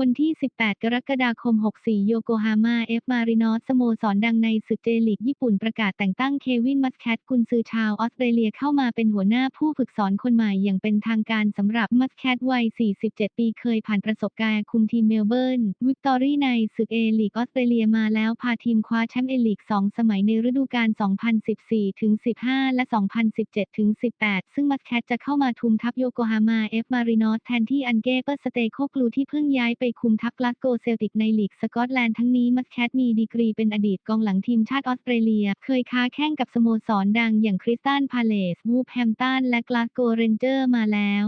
วันที่ 18 กรกฎาคม 64 โยโกฮาม่าเอฟมารินอสสโมสรดังในศึกเจลีกญี่ปุ่นประกาศแต่งตั้งเควินมัสแคทกุนซือชาวออสเตรเลียเข้ามาเป็นหัวหน้าผู้ฝึกสอนคนใหม่อย่างเป็นทางการสำหรับมัสแคทวัย 47 ปีเคยผ่านประสบการณ์คุมทีมเมลเบิร์น วิกตอรี่ในศึกเอลีกออสเตรเลียมาแล้วพาทีมคว้าแชมป์เอลีก2 สมัยในฤดูกาล 2014-15 และ 2017-18 ซึ่งมัสแคทจะเข้ามาทุมทัพโยโกฮาม่าเอฟมารินอสแทนที่อันเกเปอร์สเตโคกลูที่เพิ่งย้ายไปคุมทัพกลาสโกเซลติกในลีกสกอตแลนด์ทั้งนี้มัสแคทมีดีกรีเป็นอดีตกองหลังทีมชาติออสเตรเลีย เคยค้าแข่งกับสโมสรดังอย่างคริสตันพาเลส วูฟแฮมตันและกลาสโกเรนเจอร์มาแล้ว